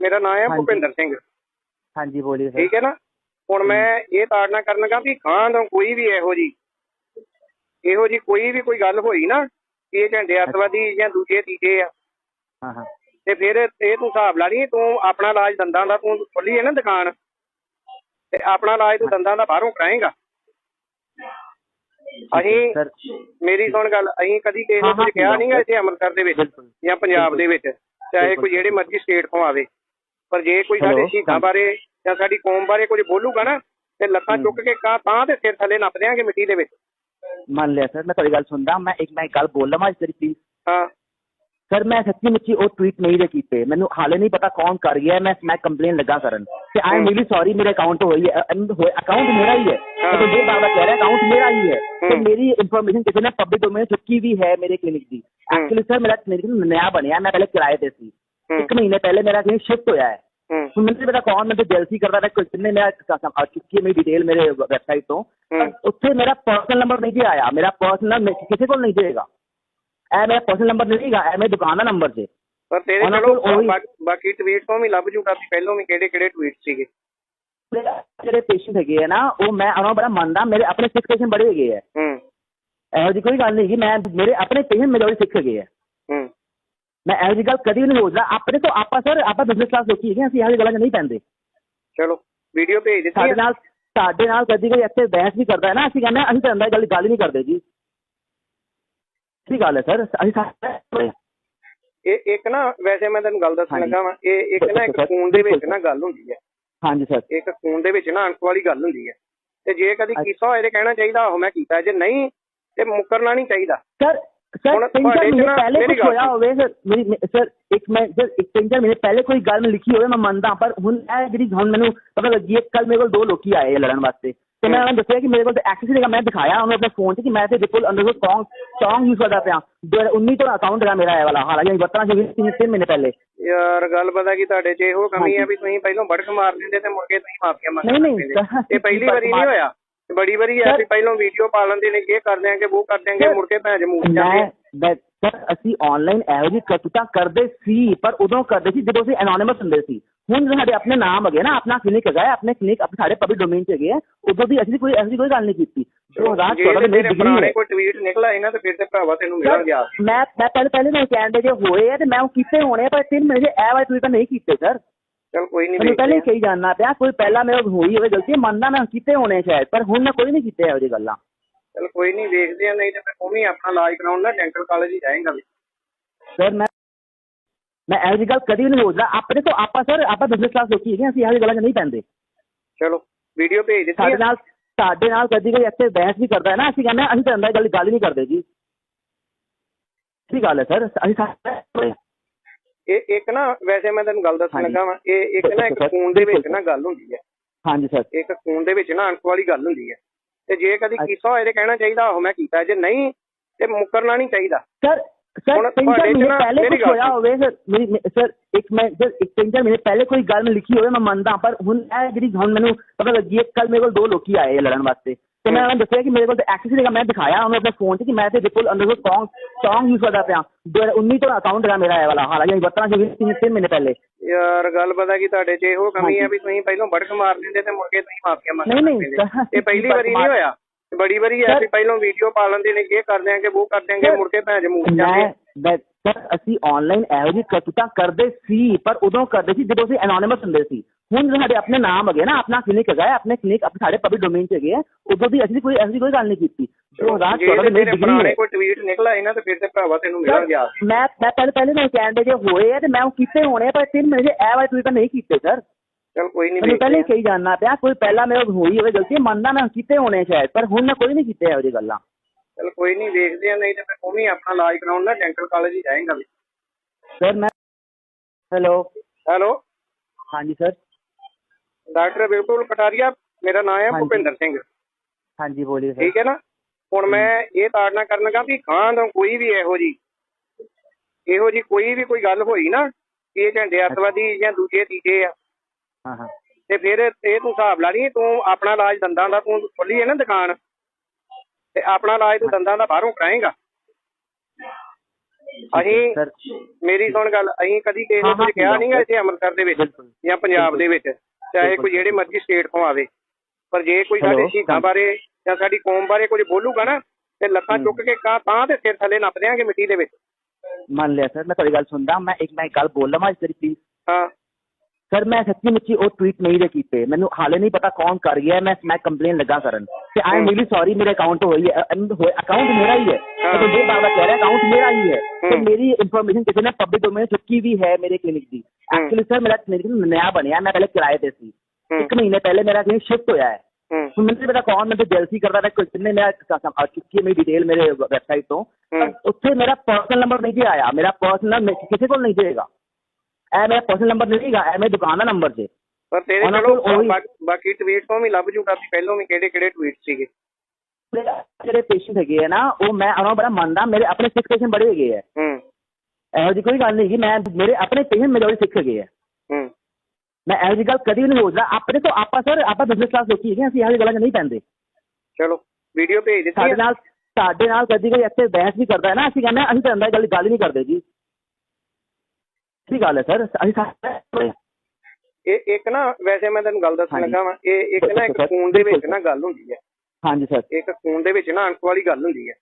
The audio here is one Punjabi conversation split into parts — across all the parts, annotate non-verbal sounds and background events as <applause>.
ਮੇਰਾ ਨਾਮ ਹੈ ਹਾਂਜੀ। ਭੁਪਿੰਦਰ ਸਿੰਘ। ਹਾਂਜੀ ਬੋਲੀਏ ਸਰ। ਠੀਕ ਹੈ ਨਾ? ਹੁਣ ਮੈਂ ਇਹ ਤਾੜਨਾ ਕਰਨ ਲੱਗਾ ਵੀ ਖਾਂ ਤੋਂ ਕੋਈ ਵੀ ਇਹੋ ਜੀ ਇਹੋ ਜੀ ਕੋਈ ਵੀ ਕੋਈ ਗੱਲ ਹੋਈ ਨਾ ਕਿ ਇਹ ਝੰਡੇ ਅੱਤਵਾਦੀ ਜਾਂ ਦੂਜੇ ਤੀਜੇ ਆ। ਹਾਂ ਹਾਂ। ਤੇ ਫਿਰ ਇਹ ਤੂੰ ਹਿਸਾਬ ਲਾ ਲਈ ਤੂੰ ਆਪਣਾ ਇਲਾਜ ਦੰਦਾਂ ਦਾ ਤੂੰ ਖੋਲੀ ਹੈ ਨਾ ਦੁਕਾਨ? ਤੇ ਆਪਣਾ ਇਲਾਜ ਤੂੰ ਦੰਦਾਂ ਦਾ ਬਾਹਰੋਂ ਕਰਾਏਗਾ? ਅਸੀਂ ਸਰ। ਮੇਰੀ ਸੁਣ ਗੱਲ ਅਸੀਂ ਕਦੀ ਕਿਸੇ ਹਾਂ, ਨੂੰ ਕੁਝ ਹਾਂ, ਕਿਹਾ ਨਹੀਂਗਾ ਬਿਲਕੁਲ। ਇੱਥੇ ਅੰਮ੍ਰਿਤਸਰ ਦੇ ਵਿੱਚ ਬਿਲਕੁਲ। ਜਾਂ ਪੰਜਾਬ ਦੇ ਵਿੱਚ ਚਾਹੇ ਬਿਲਕੁਲ। ਕੋਈ ਜਿਹੜੇ ਮਰਜ਼ੀ ਸਟੇਟ ਤੋਂ ਆਵੇ ਪਰ ਜੇ ਕੋਈ ਸਾਡੇ ਸ਼ਹੀਦਾਂ। ਬਾਰੇ ਜਾਂ ਸਾਡੀ ਕੌਮ ਬਾਰੇ ਕੁਝ ਬੋਲੂਗਾ ਨਾ ਤੇ ਲੱਤਾਂ। ਚੁੱਕ ਕੇ ਕਾਂ ਤਾਂ ਤੇ ਸਿਰ ਥੱਲੇ ਨੱਪ ਦਿਆਂਗੇ ਮਿੱਟੀ ਦੇ ਵਿੱਚ ਮੰਨ ਲਿਆ ਸਰ ਮੈਂ ਤੁਹਾਡੀ ਗੱਲ ਸੁਣਦਾ ਮੈਂ ਇੱਕ ਮੈਂ ਗੱਲ ਬੋਲ ਲਵਾਂ ਇਸ ਤੇਰੀ ਪਲੀਜ਼ ਹਾਂ ਸਰ ਮੈਂ ਸੱਚੀ ਮੁੱਚੀ ਉਹ ਟਵੀਟ ਨਹੀਂ ਦੇ ਕੀਤੇ ਮੈਨੂੰ ਹਾਲੇ ਨਹੀਂ ਪਤਾ ਕੌਣ ਕਰ ਹੈ ਮੈਂ ਮੈਂ ਕੰਪਲੇਨ ਲੱਗਾ ਕਰਨ ਤੇ ਆਈ ਐਮ। ਰੀਲੀ ਸੌਰੀ ਮੇਰੇ ਅਕਾਊਂਟ ਹੋਈ ਹੈ ਅਕਾਊਂਟ ਮੇਰਾ ਹੀ ਹੈ ਹਾਂ। ਤੇ ਜੇ ਬਾਬਾ ਕਹਿ ਰਿਹਾ ਅਕਾਊਂਟ ਮੇਰਾ ਹੀ ਹੈ ਤੇ। ਮੇਰੀ ਇਨਫੋਰਮੇਸ਼ਨ ਕਿਸੇ ਨੇ ਪਬਲਿਕ ਡੋਮੇਨ ਚੁੱਕੀ ਵੀ ਹੈ ਮੇਰੇ ਕਲੀਨਿਕ ਦੀ। ਐਕਚੁਅਲੀ ਸਰ ਮੇਰਾ ਕਲੀਨਿਕ ਨया ਬਣਿਆ ਮੈਂ ਪਹਿਲੇ ਕਿਰਾਏ ਤੇ ਸੀ ਹੂੰ। ਇੱਕ ਮਹੀਨੇ ਪਹਿਲੇ ਮੇਰਾ ਕਲੀਨਿਕ ਸ਼ਿਫਟ ਹੋਇਆ ਹੈ ਹੂੰ ਹੁਣ ਮੈਨੂੰ ਨਹੀਂ ਪਤਾ ਕੌਣ ਮੈਨੂੰ ਜੈਲਸੀ ਕਰਦਾ ਹੈ ਕਿੰਨੇ ਮੇਰਾ ਆ ਚੁੱਕੀ ਹੈ ਮੇਰੀ ਡਿਟੇਲ ਮੇਰੇ ਵੈਬਸਾਈਟ ਤੋਂ ਪਰ ਹੂੰ। ਉੱਥੇ ਮੇਰਾ ਪਰਸਨਲ ਨੰਬਰ ਨਹੀਂ ਜੀ ਆਇਆ ਮੇਰਾ ਪਰਸਨਲ ਕਿਸੇ ਕੋਲ ਨਹੀਂ ਜਾਏਗਾ ਇਹ ਮੇਰਾ ਪਰਸਨਲ ਨੰਬਰ ਨਹੀਂ ਹੈਗਾ ਇਹ ਮੇਰੀ ਦੁਕਾਨ ਦਾ ਨੰਬਰ ਜੇ ਪਰ ਤੇਰੇ ਉਹਨਾਂ ਚਲੋ ਕੋਲ ਉਹੀ- ਬਾ- ਬਾਕੀ ਟਵੀਟ ਤੋਂ ਵੀ ਲੱਭ ਜੂਗਾ ਵੀ ਪਹਿਲੋਂ ਵੀ ਕਿਹੜੇ ਕਿਹੜੇ ਟਵੀਟ ਸੀਗੇ ਮੇਰੇ ਜਿਹੜੇ ਪੇਸ਼ੈਂਟ ਹੈਗੇ ਆ ਨਾ ਉਹ ਮੈਂ ਉਹਨਾਂ ਨੂੰ ਬੜਾ ਮੰਨਦਾ ਮੇਰੇ ਆਪਣੇ ਸਿੱਖ ਪੇਸ਼ੈਂਟ ਬੜੇ ਹੈਗੇ ਆ ਹੂੰ ਇਹੋ ਜਿਹੀ ਕੋਈ ਗੱਲ ਨਹੀਂ ਹੈਗੀ ਮੈਂ ਮੇਰੇ ਆਪਣੇ ਪੇਸ਼ੈਂਟ ਮੇਰੇ ਸਿੱਖ ਹੈਗੇ ਆ ਹੂੰ ਮੈਂ ਇਹੋ ਜਿਹੀ ਗੱਲ ਕਦੀ ਨਹੀਂ ਸੋਚਦਾ। ਆਪਣੇ ਤੋਂ ਆਪਾਂ ਸਰ ਆਪਾਂ ਬਿਜ਼ਨਸ ਕਲਾਸ ਲੋਕੀ ਹੈਗੇ ਹਾਂ, ਅਸੀਂ ਇਹੋ ਜਿਹੀ ਗੱਲਾਂ 'ਚ ਨਹੀਂ ਪੈਂਦੇ। ਚਲੋ ਵੀਡੀਓ ਭੇਜ ਦਿੱਤੀ ਸਾਡੇ ਹੈ? ਨਾਲ ਸਾਡੇ ਨਾਲ ਕਦੀ ਕੋਈ ਇੱਥੇ ਬਹਿਸ ਵੀ ਕਰਦਾ ਹੈ ਨਾ ਅਸੀਂ ਕਹਿੰਦੇ ਹਾਂ, ਅਸੀਂ ਤਾਂ ਅੰਦਰ ਗੱਲ ਗੱਲ ਹੀ ਨਹੀਂ ਕਰਦੇ ਜੀ। ਕੀ ਗੱਲ ਹੈ ਸਰ? ਅਸੀਂ ਸਾਰੇ ਇਹ ਇੱਕ ਨਾ ਵੈਸੇ ਮੈਂ ਤੈਨੂੰ ਗੱਲ ਦੱਸਣ ਹਾਂਜੀ। ਲੱਗਾ ਵਾਂ ਇਹ ਇੱਕ ਨਾ ਇੱਕ ਬਿਲਕੁਲ ਸਰ, ਖੂਨ ਦੇ ਵਿੱਚ ਬਿਲਕੁਲ ਨਾ ਗੱਲ ਹੁੰਦੀ ਹੈ। ਹਾਂਜੀ ਸਰ। ਇੱਕ ਖੂਨ ਦੇ ਵਿੱਚ ਨਾ ਅੰਕ ਵਾਲੀ ਗੱਲ ਹੁੰਦੀ ਹੈ। ਤੇ ਜੇ ਕਦੀ ਅੱਛਾ। ਕੀਤਾ ਹੋਏ ਤੇ ਕਹਿਣਾ ਚਾਹੀਦਾ ਆਹੋ ਮੈਂ ਕੀਤਾ। ਜੇ ਨਹੀਂ ਤੇ ਮੁੱਕਰਨਾ ਨਹੀਂ ਚਾਹੀਦਾ। ਸਰ ਸਰ ਤਿੰਨ ਚਾਰ ਮਹੀਨੇ ਪਹਿਲੇ ਕੁਝ ਹੋਇਆ। ਹੋਵੇ ਸਰ ਮੇਰੀ ਮੇ- ਸਰ ਇੱਕ ਮੈਂ ਸਰ ਇੱਕ ਤਿੰਨ ਚਾਰ ਮਹੀਨੇ ਪਹਿਲੇ ਕੋਈ ਗੱਲ ਲਿਖੀ ਹੋਵੇ ਮੈਂ ਮੰਨਦਾ ਪਰ ਹੁਣ ਇਹ ਜਿਹੜੀ ਹੁਣ ਮੈਨੂੰ ਪਤਾ ਲੱਗੀ ਹੈ ਕੱਲ ਮੇਰੇ ਕੋਲ ਦੋ ਲੋਕੀ ਆਏ ਲੜਨ ਵਾਸਤੇ। ਤੇ ਮੈਂ ਉਹਨਾਂ ਨੂੰ ਦੱਸਿਆ ਕਿ ਮੇਰੇ ਕੋਲ ਤਾਂ ਐਕਸੈਸ ਹੈਗਾ ਮੈਂ ਦਿਖਾਇਆ ਉਹਨੂੰ ਆਪਣੇ ਫੋਨ 'ਚ ਕਿ ਮੈਂ ਤੇ ਬਿਲਕੁਲ ਅੰਦਰ ਸੌਂਗ ਸੌਂਗ ਯੂਜ਼ ਕਰਦਾ ਪਿਆ। 2019 ਤੋਂ ਅਕਾਊਂਟ ਹੈਗਾ ਮੇਰਾ ਇਹ ਵਾਲਾ ਹਾਲਾਂਕਿ ਵਰਤਣਾ ਸੀ ਤਿੰਨ ਤਿੰਨ ਮਹੀਨੇ ਪਹਿਲੇ। ਯਾਰ ਗੱਲ ਪਤਾ ਕੀ ਤੁਹਾਡੇ 'ਚ ਇਹੋ ਕਮੀ ਹੈ। ਵੀ ਤੁਸੀਂ ਪਹਿਲਾਂ ਬੜਕ ਮਾਰ ਦਿੰਦੇ ਤੇ ਮੁੜ ਕੇ ਤੁਸੀਂ ਮਾਫੀਆਂ ਮੰਗ ਨਹੀਂ, ਨਹੀਂ, ਇਹ ਪਹਿਲੀ ਵਾਰੀ ਨਹੀਂ ਹੋਇਆ? ਸਰ- ਵੀ ਪਹਿਲਾਂ ਵੀਡੀਓ ਪਾ ਲੈਂਦੇ ਨੇ ਇਹ ਕਰ ਦਿਆਂਗੇ ਉਹ ਕਰ ਦਿਆਂਗੇ ਸਰ, ਮੁੜ ਕੇ ਭੈਣ ਜਮੂਰ ਜਾਂਦੇ ਸਰ ਅਸੀਂ ਆਨਲਾਈਨ ਇਹੋ ਜਿਹੀ ਕਰਤੂਤਾਂ ਕਰਦੇ ਸੀ ਪਰ ਉਦੋਂ ਕਰਦੇ ਸੀ ਜਦੋਂ ਅਸੀਂ ਐਨੋਨਿਮਸ ਹੁੰਦੇ ਸੀ। ਹੁਣ ਸਾਡੇ ਆਪਣੇ ਨਾਮ ਹੈਗੇ ਨਾ ਆਪਣਾ ਕਲੀਨਿਕ ਹੈਗਾ ਆਪਣੇ ਕਲੀਨਿਕ ਆਪਣੇ ਸਾਡੇ ਪਬਲਿਕ ਡੋਮੇਨ 'ਚ ਹੈਗੇ ਆ ਉਦੋਂ ਦੀ ਅਸੀਂ ਕੋਈ ਐਸੀ ਕੋਈ ਗੱਲ ਨਹੀਂ ਕੀਤੀ। ਜੋ ਰਾਤ ਜੇ ਚੌਦਾਂ ਤੇ ਦੀ ਮੇਰੀ ਤੇਰੇ ਡਿਗਰੀ ਪੁਰਾਣੇ ਹੈ। ਕੋਈ ਟਵੀਟ ਨਿਕਲਾ ਇਹਨਾਂ ਤੇ ਫਿਰ ਤੇ ਭਰਾਵਾ ਤੈਨੂੰ ਮਿਲ ਸਰ, ਗਿਆ। ਮੈਂ ਮੈਂ ਪਹਿਲੇ ਪਹਿਲੇ ਮੈਂ ਕਹਿੰਦੇ ਜੇ ਹੋਏ ਆ ਤੇ ਮੈਂ ਉਹ ਕੀਤੇ ਹੋਣੇ ਪਰ ਤਿੰਨ ਮਹੀਨੇ ਇਹ ਵਾਲੇ ਤਾਂ ਨਹੀਂ ਕੀਤੇ ਸਰ। ਚਲ ਕੋਈ ਨਹੀਂ ਮੈਨੂੰ ਪਹਿਲੇ ਹੀ ਕਹੀ ਜਾਣਨਾ ਪਿਆ ਕੋਈ ਪਹਿਲਾਂ ਮੇਰੇ ਹੋਈ ਹੋਵੇ ਗਲਤੀ ਮੰਨਦਾ ਮੈਂ ਕੀਤੇ ਹੋਣੇ ਸ਼ਾਇਦ ਪਰ ਹੁਣ ਮੈਂ ਕੋਈ ਨਹੀਂ ਕੀਤੇ ਇਹੋ ਜਿਹੀ ਗੱਲਾਂ। ਚਲ ਕੋਈ ਨਹੀਂ ਵੇਖਦੇ ਆ ਨਹੀਂ ਤੇ ਫਿਰ ਉਹ ਵੀ ਆਪਣਾ ਇਲਾਜ ਕਰਾਉਣ ਨਾ ਡੈਂਟਲ ਕਾਲਜ ਹੀ ਜਾਏਗਾ ਵੀ ਸਰ ਮੈਂ ਮੈਂ ਇਹੋ ਜਿਹੀ ਗੱਲ ਕਦੀ ਨਹੀਂ ਸੋਚਦਾ ਆਪਣੇ ਤੋਂ ਆਪਾਂ ਸਰ ਆਪਾਂ ਬਿਜ਼ਨਸ ਕਲਾਸ ਲੋਕੀ ਹੈਗੇ ਅਸੀਂ ਇਹੋ ਜਿਹੀ ਗੱਲਾਂ 'ਚ ਨਹੀਂ ਪੈਂਦੇ। ਚਲੋ ਵੀਡੀਓ ਭੇਜ ਦਿੱਤੀ ਸਾਡੇ? ਨਾਲ ਸਾਡੇ ਨਾਲ ਕਦੀ ਕੋਈ ਇੱਥੇ ਬਹਿਸ ਵੀ ਕਰਦਾ ਹੈ ਨਾ ਅਸੀਂ ਕਹਿੰਦੇ ਅਸੀਂ ਤਾਂ ਅੰਦਰ ਗੱਲ ਗੱਲ ਨਹੀਂ ਕਰਦੇ ਜੀ। ਕੀ ਗੱਲ ਹੈ ਸਰ? ਅਸੀਂ ਸਾਰੇ ਇਹ ਇੱਕ ਨਾ ਵੈਸੇ ਮੈਂ ਤੈਨੂੰ ਗੱਲ ਦੱਸਣ। ਲੱਗਾ ਵਾਂ ਇਹ ਇੱਕ ਨਾ ਇੱਕ ਖੂਨ ਦੇ ਵਿੱਚ ਨਾ ਗੱਲ ਹੁੰਦੀ ਹੈ। ਹਾਂਜੀ ਸਰ। ਇੱਕ ਖੂਨ ਦੇ ਵਿੱਚ ਨਾ ਅੰਕ ਵਾਲੀ ਗੱਲ ਹੁੰਦੀ ਹੈ। ਤੇ ਜੇ ਕਦੀ। ਕੀਤਾ ਹੋਏ ਤੇ ਕਹਿਣਾ ਚਾਹੀਦਾ ਆਹੋ ਮੈਂ ਕੀਤਾ। ਜੇ ਨਹੀਂ ਤੇ ਮੁੱਕਰਨਾ ਨਹੀਂ ਚਾਹੀਦਾ। ਸਰ ਸਰ ਤਿੰਨ ਚਾਰ ਮਹੀਨੇ ਪਹਿਲੇ ਮੇਰੀ ਕੁਝ ਗੱਲ ਹੋਇਆ ਸੁਣ। ਹੋਵੇ ਸਰ ਮੇਰੀ ਮੇ- ਸਰ ਇੱਕ ਮੈਂ ਸਰ ਇੱਕ ਤਿੰਨ ਚਾਰ ਮਹੀਨੇ ਪਹਿਲੇ ਕੋਈ ਗੱਲ ਮੈਂ ਲਿਖੀ ਹੋਵੇ ਮੈਂ ਮੰਨਦਾ ਪਰ ਹੁਣ ਇਹ ਜਿਹੜੀ ਹੁਣ ਮੈਨੂੰ ਪਤਾ ਲੱਗੀ ਹੈ ਕੱਲ ਮੇਰੇ ਕੋਲ ਦੋ ਲੋਕੀ ਆਏ ਲੜਨ ਵਾਸਤੇ। ਤੇ ਮੈਂ ਉਹਨਾਂ ਨੂੰ ਦੱਸਿਆ ਕਿ ਮੇਰੇ ਕੋਲ ਤਾਂ ਐਕਸੈਸ ਹੈਗਾ। ਮੈਂ ਦਿਖਾਇਆ ਉਹਨੂੰ ਆਪਣੇ ਫੋਨ 'ਚ ਕਿ ਮੈਂ ਤੇ ਬਿਲਕੁਲ ਅੰਦਰ ਸੌਂਗ ਸੌਂਗ ਯੂਜ਼ ਕਰਦਾ ਪਿਆ। 2019 ਤੋਂ ਅਕਾਊਂਟ ਹੈਗਾ ਮੇਰਾ ਇਹ ਵਾਲਾ। ਹਾਲਾਂਕਿ ਵਰਤਣਾ ਸੀ ਤਿੰਨ ਤਿੰਨ ਮਹੀਨੇ ਪਹਿਲੇ। ਯਾਰ ਗੱਲ ਪਤਾ ਕੀ ਤੁਹਾਡੇ 'ਚ ਇਹੋ ਕਮੀ ਹਾਂਜੀ। ਵੀ ਤੁਸੀਂ ਪਹਿਲਾਂ ਬੜਕ ਮਾਰ ਦਿੰਦੇ ਤੇ ਮੁੜ ਕੇ ਤੁਸੀਂ ਮਾਫੀਆਂ ਮੰਗ ਨਹੀਂ, ਨਹੀਂ, ਇਹ ਪਹਿਲੀ ਵਾਰੀ ਨਹੀਂ ਹੋਇਆ। ਬੜੀ ਵਾਰੀ ਵੀ ਪਹਿਲਾਂ ਵੀਡੀਓ ਪਾ ਲੈਂਦੇ ਨੇ ਇਹ ਕਰ ਦਿਆਂਗੇ ਉਹ ਕਰ ਦਿਆਂਗੇ ਸਰ, ਮੁੜ ਕੇ ਭੈਣ ਜਮੂਰ ਜਾਂਦੇ ਸਰ ਅਸੀਂ ਆਨਲਾਈਨ ਇਹੋ ਜਿਹੀ ਕਰਤੂਤਾਂ ਕਰਦੇ ਸੀ ਪਰ ਉਦੋਂ ਕਰਦੇ ਸੀ ਜਦੋਂ ਅਸੀਂ ਐਨੋਨਿਮਸ ਹੁੰਦੇ ਸੀ। ਹੁਣ ਸਾਡੇ ਆਪਣੇ ਨਾਮ ਹੈਗੇ ਨਾ ਆਪਣਾ ਕਲੀਨਿਕ ਹੈਗਾ ਆਪਣੇ ਕਲੀਨਿਕ ਆਪਣੇ ਸਾਡੇ ਪਬਲਿਕ ਡੋਮੇਨ 'ਚ ਹੈਗੇ ਆ ਉਦੋਂ ਦੀ ਅਸੀਂ ਕੋਈ ਐਸੀ ਕੋਈ ਗੱਲ ਨਹੀਂ ਕੀਤੀ। ਜੋ ਰਾਤ ਜੇ ਚੌਦਾਂ ਤੇ ਦੀ ਮੇਰੀ ਡਿਗਰੀ ਹੈ। ਕੋਈ ਟਵੀਟ ਨਿਕਲਾ ਇਹਨਾਂ ਤੇ ਫਿਰ ਤੇ ਭਰਾਵਾ ਤੈਨੂੰ ਮਿਲ ਸਰ, ਗਿਆ। ਮੈਂ ਮੈਂ ਪਹਿਲੇ ਪਹਿਲੇ ਮੈਂ ਕਹਿੰਦੇ ਜੇ ਹੋਏ ਆ ਤੇ ਮੈਂ ਉਹ ਕੀਤੇ ਹੋਣੇ ਪਰ ਤਿੰਨ ਮਹੀਨੇ ਇਹ ਵਾਲੇ ਤਾਂ ਨਹੀਂ ਕੀਤੇ ਸਰ ਚਲ ਕੋਈ ਨਹੀਂ ਮੈਨੂੰ ਪਹਿਲੇ ਕਹੀ ਜਾਣਨਾ ਪਿਆ ਕੋਈ ਪਹਿਲਾਂ ਮੇਰੇ ਹੋਈ ਹੋਵੇ ਗਲਤੀ ਮੰਨਦਾ ਮੈਂ ਕੀਤੇ ਹੋਣੇ ਸ਼ਾਇਦ ਪਰ ਹੁਣ ਮੈਂ ਕੋਈ ਨਹੀਂ ਕੀਤੇ ਇਹੋ ਜਿਹੀ ਗੱਲਾਂ। ਚਲ ਕੋਈ ਨਹੀਂ ਵੇਖਦੇ ਆ ਨਹੀਂ ਤੇ ਫਿਰ ਉਹ ਵੀ ਆਪਣਾ ਇਲਾਜ ਕਰਾਉਣ ਨਾ ਡੈਂਟਲ ਕਾਲਜ ਹੀ ਜਾਏਗਾ। ਵੀ ਸਰ ਮੈਂ ਹੈਲੋ ਹੈਲੋ ਹਾਂਜੀ ਸਰ ਡਾਕਟਰ ਬਿਲਕੁਲ ਕਟਾਰੀਆ ਮੇਰਾ ਨਾਮ ਹੈ ਹਾਂਜੀ। ਭੁਪਿੰਦਰ ਸਿੰਘ। ਹਾਂਜੀ ਬੋਲੀਏ ਸਰ ਠੀਕ ਹੈ ਨਾ? ਹੁਣ ਮੈਂ ਇਹ ਤਾੜਨਾ ਕਰਨ ਲੱਗਾ ਵੀ ਖਾਂ ਤੋਂ ਕੋਈ ਵੀ ਇਹੋ ਜੀ ਇਹੋ ਜੀ ਕੋਈ ਵੀ ਕੋਈ ਗੱਲ ਹੋਈ ਨਾ ਕਿ ਇਹ ਝੰਡੇ ਅੱਤਵਾਦੀ ਜਾਂ ਦੂਜੇ ਤੀਜੇ ਆ। ਹਾਂ ਹਾਂ। ਤੇ ਫਿਰ ਇਹ ਤੂੰ ਹਿਸਾਬ ਲਾ ਲਈ ਤੂੰ ਆਪਣਾ ਇਲਾਜ ਦੰਦਾਂ ਦਾ ਤੂੰ ਖੋਲੀ ਹੈ ਨਾ ਦੁਕਾਨ ਤੇ ਆਪਣਾ ਇਲਾਜ ਤੂੰ ਦੰਦਾਂ ਦਾ ਬਾਹਰੋਂ ਕਰਾਏਗਾ। ਅਸੀਂ ਸਰ। ਮੇਰੀ ਸੁਣ ਗੱਲ ਅਸੀਂ ਕਦੀ ਕਿਸੇ ਹਾਂ, ਨੂੰ ਕੁਝ ਕਿਹਾ ਨਹੀਂਗਾ। ਇੱਥੇ ਅੰਮ੍ਰਿਤਸਰ ਦੇ ਵਿੱਚ ਬਿਲਕੁਲ। ਜਾਂ ਪੰਜਾਬ ਦੇ ਵਿੱਚ। ਚਾਹੇ। ਕੋਈ ਜਿਹੜੇ ਮਰਜ਼ੀ ਸਟੇਟ ਤੋਂ ਆਵੇ ਪਰ ਜੇ ਕੋਈ ਸਾਡੇ ਸ਼ਹੀਦਾਂ। ਬਾਰੇ ਜਾਂ ਸਾਡੀ ਕੌਮ ਬਾਰੇ ਕੁਝ ਬੋਲੂਗਾ ਨਾ ਤੇ ਲੱਤਾਂ। ਚੁੱਕ ਕੇ ਕਾਂ ਤਾਂ ਤੇ ਸਿਰ ਥੱਲੇ ਨੱਪ ਦਿਆਂਗੇ ਮਿੱਟੀ ਦੇ ਵਿੱਚ ਮੰਨ ਲਿਆ ਸਰ ਮੈਂ ਤੁਹਾਡੀ ਗੱਲ ਸੁਣਦਾ ਮੈਂ ਇੱਕ ਮੈਂ ਇੱਕ ਗੱਲ ਬੋਲ ਲਵਾਂ ਇਸ ਤਰੀ ਪਲੀਜ਼ ਹਾਂ ਸਰ ਮੈਂ ਸੱਚੀ ਮੁੱਚੀ ਉਹ ਟਵੀਟ ਨਹੀਂ ਦੇ ਕੀਤੇ ਮੈਨੂੰ ਹਾਲੇ ਨਹੀਂ ਪਤਾ ਕੌਣ ਕਰ ਗਿਆ ਹੈ, ਮੈਂ ਮੈਂ ਕੰਪਲੇਨ ਲੱਗਾ ਕਰਨ ਤੇ I am hmm. Really sorry ਮੇਰੇ ਅਕਾਊਂਟ ਹੋਈ ਹੈ ਅਕਾਊਂਟ ਮੇਰਾ ਹੀ ਹੈ ਹਾਂ। ਮੈਂ ਤੁਹਾਨੂੰ ਬਾਰ ਬਾਰ ਕਹਿ ਰਿਹਾ ਅਕਾਊਂਟ ਮੇਰਾ ਹੀ ਹੈ ਤੇ ਹਮ। ਮੇਰੀ ਇਨਫੋਰਮੇਸ਼ਨ ਕਿਸੇ ਨੇ ਪਬਲਿਕ ਡੋਮੇਨ ਚੁੱਕੀ ਵੀ ਹੈ ਮੇਰੇ ਕਲੀਨਿਕ ਦੀ ਹਮ। ਐਕਚੁਅਲੀ ਸਰ ਮੇਰਾ ਕਲੀਨਿਕ ਨया ਬਣਿਆ ਮੈਂ ਪਹਿਲੇ ਕਿਰਾਏ ਤੇ ਸੀ ਹੂੰ ਇੱਕ ਮਹੀਨੇ ਪਹਿਲੇ ਮੇਰਾ ਕਲੀਨਿਕ ਸ਼ਿਫਟ ਹੋਇਆ ਹੈ ਹੂੰ ਹੁਣ ਮੈਨੂੰ ਨਹੀਂ ਪਤਾ ਕੌਣ ਮੈਨੂੰ ਜੈਲਸੀ ਕਰਦਾ ਹੈ ਕਿੰਨੇ ਮੈਂ ਆ ਚੁੱਕੀ ਹੈ ਮੇਰੀ ਡਿਟੇਲ ਮੇਰੇ ਵੈਬਸਾਈਟ ਤੋਂ ਪਰ ਹੂੰ। ਉੱਥੇ ਮੇਰਾ ਪਰਸਨਲ ਨੰਬਰ ਨਹੀਂ ਜੀ ਆਇਆ ਇਹ ਮੇਰਾ ਪਰਸਨਲ ਨੰਬਰ ਨਹੀਂ ਹੈਗਾ ਇਹ ਮੇਰੀ ਦੁਕਾਨ ਦਾ ਨੰਬਰ ਜੇ ਪਰ ਤੇਰੇ ਉਹਨਾਂ ਚਲੋ ਕੋਲ ਉਹੀ- ਬਾ- ਬਾਕੀ ਟਵੀਟ ਤੋਂ ਵੀ ਲੱਭ ਜੂਗਾ ਵੀ ਪਹਿਲੋਂ ਵੀ ਕਿਹੜੇ ਕਿਹੜੇ ਟਵੀਟ ਸੀਗੇ? ਮੇਰੇ ਜਿਹੜੇ ਪੇਸ਼ੈਂਟ ਹੈਗੇ ਆ ਨਾ ਉਹ ਮੈਂ ਉਹਨਾਂ ਨੂੰ ਬੜਾ ਮੰਨਦਾ ਮੇਰੇ ਆਪਣੇ ਸਿੱਖ ਪੇਸ਼ੈਂਟ ਬੜੇ ਹੈਗੇ ਆ। ਹੂੰ। ਇਹੋ ਜਿਹੀ ਕੋਈ ਗੱਲ ਨਹੀਂ ਹੈਗੀ ਮੈਂ ਮੇਰੇ ਆਪਣੇ ਪੇਸ਼ੈਂਟ ਮੇਜੋਰੀ ਸਿੱਖ ਹੈਗੇ ਆ। ਹੂੰ। ਮੈਂ ਇਹੋ ਜਿਹੀ ਗੱਲ ਕਦੀ ਵੀ ਨਹੀਂ ਸੋਚਦਾ। ਆਪਣੇ ਤੋਂ ਆਪਾਂ ਸਰ ਆਪਾਂ ਬਿਜ਼ਨਸ ਕਲਾਸ ਲੋਕੀ ਹੈਗੇ ਹਾਂ, ਅਸੀਂ ਇਹੋ ਜਿਹੀ ਗੱਲਾਂ 'ਚ ਨਹੀਂ ਪੈਂਦੇ। ਚਲੋ ਵੀਡੀਓ ਭੇਜ ਦਿੱਤੀ ਸਾਡੇ ਆ? ਨਾਲ ਸਾਡੇ ਨਾਲ ਕਦੀ ਕੋਈ ਇੱਥੇ ਬਹਿਸ ਵੀ ਕਰਦਾ ਹੈ ਨਾ ਅਸੀਂ ਕਹਿੰਦੇ ਹਾਂ, ਅਸੀਂ ਤਾਂ ਅੰਦਰ ਗੱਲ ਗੱਲ ਹੀ ਨਹੀਂ ਕਰਦੇ ਜੀ। ਕੀ ਗੱਲ ਹੈ ਸਰ ਅਸੀਂ ਸਾਰੇ ਇਹ ਇੱਕ ਨਾ ਵੈਸੇ ਮੈਂ ਤੈਨੂੰ ਗੱਲ ਦੱਸਣ। ਲੱਗਾ ਵਾਂ ਇਹ ਇੱਕ ਨਾ ਇੱਕ ਖੂਨ ਦੇ ਵਿੱਚ ਨਾ ਗੱਲ ਹੁੰਦੀ ਹੈ ਹਾਂਜੀ ਸਰ ਇੱਕ ਖੂਨ ਦੇ ਵਿੱਚ ਨਾ ਅੰਕ ਵਾਲੀ ਗੱਲ ਹੁੰਦੀ ਹੈ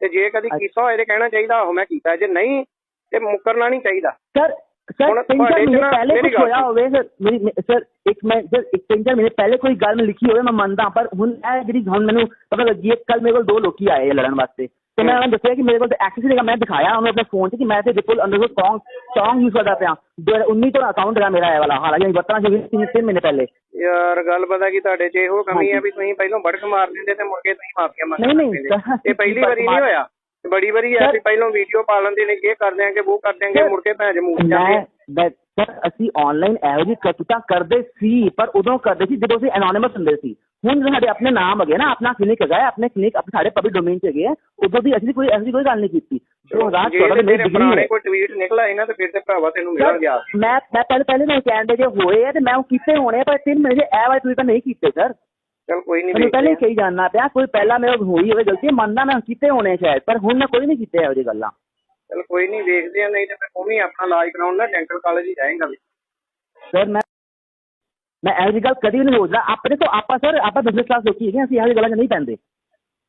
ਤੇ ਜੇ ਕਦੀ। ਕੀਤਾ ਹੋਏ ਤੇ ਕਹਿਣਾ ਚਾਹੀਦਾ ਆਹੋ ਮੈਂ ਕੀਤਾ ਜੇ ਨਹੀਂ ਤੇ ਮੁੱਕਰਨਾ ਨਹੀਂ ਚਾਹੀਦਾ ਸਰ ਸਰ ਤਿੰਨ ਚਾਰ ਮਹੀਨੇ ਪਹਿਲੇ ਕੁਝ ਹੋਇਆ। ਹੋਵੇ ਸਰ ਮੇਰੀ ਮੇ- ਸਰ ਇੱਕ ਮੈਂ ਸਰ ਇੱਕ ਤਿੰਨ ਚਾਰ ਮਹੀਨੇ ਪਹਿਲੇ ਕੋਈ ਗੱਲ ਲਿਖੀ ਹੋਵੇ ਮੈਂ ਮੰਨਦਾ ਪਰ ਹੁਣ ਇਹ ਜਿਹੜੀ ਹੁਣ ਮੈਨੂੰ ਪਤਾ ਲੱਗੀ ਹੈ ਕੱਲ ਮੇਰੇ ਕੋਲ ਦੋ ਲੋਕੀ ਆਏ ਲੜਨ ਵਾਸਤੇ ਤੇ ਮੈਂ ਉਹਨਾਂ ਦੱਸਿਆ ਕਿ ਮੇਰੇ ਕੋਲ ਤਾਂ ਐਕਸੈਸ ਹੈਗਾ ਮੈਂ ਦਿਖਾਇਆ ਉਹਨੂੰ ਆਪਣੇ ਫੋਨ 'ਚ ਕਿ ਮੈਂ ਤੇ ਬਿਲਕੁਲ ਅੰਡਰ ਸੌਂਗ ਸੌਂਗ ਯੂਜ਼ ਕਰਦਾ ਪਿਆ। 2019 ਤੋਂ ਅਕਾਊਂਟ ਹੈਗਾ ਮੇਰਾ ਇਹ ਵਾਲਾ ਹਾਲਾਂਕਿ ਵਰਤਣਾ ਸੀ ਤਿੰਨ ਤਿੰਨ ਮਹੀਨੇ ਪਹਿਲੇ। ਯਾਰ ਗੱਲ ਪਤਾ ਕੀ ਤੁਹਾਡੇ 'ਚ ਇਹੋ ਕਮੀ ਹਾਂਜੀ। ਵੀ ਤੁਸੀਂ ਪਹਿਲਾਂ ਬੜਕ ਮਾਰ ਦਿੰਦੇ ਤੇ ਮੁੜ ਕੇ ਤੁਸੀਂ ਮਾਫੀਆ ਮੰਗ ਨਹੀਂ, ਨਹੀਂ, ਲੈਂਦੇ। ਸਰ, ਇਹ <laughs> ਪਹਿਲੀ ਵਾਰੀ ਨਹੀਂ ਹੋਇਆ। ਬੜੀ ਵਾਰੀ ਹੈ ਵੀ ਪਹਿਲਾਂ ਵੀਡੀਓ ਪਾ ਲੈਂਦੇ ਨੇ ਇਹ ਕਰ ਦਿਆਂਗੇ ਉਹ ਕਰ ਦਿਆਂਗੇ ਸਰ, ਮੁੜ ਕੇ ਭੈਣ ਜਮੂਰ ਜਾਂਦੇ ਸਰ ਅਸੀਂ ਆਨਲਾਈਨ ਇਹੋ ਜਿਹੀ ਕਰਤੂਤਾਂ ਕਰਦੇ ਸੀ ਪਰ ਉਦੋਂ ਕਰਦੇ ਸੀ ਜਦੋਂ ਅਸੀਂ ਐਨੋਨਿਮਸ ਹੁੰਦੇ ਸੀ। ਹੁਣ ਸਾਡੇ ਆਪਣੇ ਨਾਮ ਹੈਗੇ ਨਾ ਆਪਣਾ ਕਲੀਨਿਕ ਹੈਗਾ ਹੈ, ਆਪਣੇ ਕਲੀਨਿਕ ਆਪਣੇ ਸਾਡੇ ਪਬਲਿਕ ਡੋਮੇਨ 'ਚ ਹੈਗੇ ਆ ਉਦੋਂ ਦੀ ਅਸੀਂ ਕੋਈ ਐਸੀ ਕੋਈ ਗੱਲ ਨਹੀਂ ਕੀਤੀ। ਜੇ 2014 ਤੇ ਦੀ ਮੇਰੀ ਤੇਰੇ ਡਿਗਰੀ ਪੁਰਾਣੇ ਹੈ ਕੋਈ ਟਵੀਟ ਨਿਕਲਾ ਇਹਨਾਂ ਤੇ ਫਿਰ ਤੇ ਭਰਾਵਾ ਤੈਨੂੰ ਮਿਲਣ ਸਰ ਗਿਆ। ਮੈਂ ਮੈਂ ਪਹਿਲੇ ਪਹਿਲੇ ਮੈਂ ਕਹਿੰਦੇ ਜੇ ਹੋਏ ਆ ਤੇ ਮੈਂ ਉਹ ਕੀਤੇ ਹੋਣੇ ਆ, ਪਰ ਤਿੰਨ ਮਹੀਨੇ 'ਚ ਇਹ ਵਾਲੇ ਤੁਸੀਂ ਤਾਂ ਨਹੀਂ ਕੀਤੇ ਸਰ। ਚਲ ਕੋਈ ਨਹੀਂ ਮੈਨੂੰ ਪਹਿਲੇ ਹੀ ਵੇਖਦੇ ਕਹੀ ਜਾਣਨਾ ਪਿਆ ਕੋਈ ਪਹਿਲਾਂ ਮੇਰੇ ਕੋਲ ਹੋਈ ਹੋਵੇ ਗਲਤੀ ਮੰਨਦਾ ਮੈਂ ਕੀਤੇ ਹੋਣੇ ਸ਼ਾਇਦ ਪਰ ਹੁਣ ਮੈਂ ਕੋਈ ਨਹੀਂ ਕੀਤੇ ਇਹੋ ਜਿਹੀ ਗੱਲਾਂ। ਚਲ ਕੋਈ ਨਹੀਂ ਵੇਖਦੇ ਆ ਨਹੀਂ ਤੇ ਫਿਰ ਉਹ ਵੀ ਆਪਣਾ ਇਲਾਜ ਕਰਾਉਣ ਨਾ ਡੈਂਟਲ ਕਾਲਜ ਹੀ ਜਾਏਗਾ ਵੀ। ਸਰ ਮੈਂ ਮੈਂ ਇਹੋ ਜਿਹੀ ਗੱਲ ਕਦੀ ਵੀ ਨਹੀਂ ਸੋਚਦਾ। ਆਪਣੇ ਤੋਂ ਆਪਾਂ ਸਰ ਆਪਾਂ ਬਿਜ਼ਨਸ ਕਲਾਸ ਲੋਕੀ ਹੈਗੇ ਅਸੀਂ ਇਹੋ ਜਿਹੀ ਗੱਲਾਂ 'ਚ ਨਹੀਂ ਪੈਂਦੇ।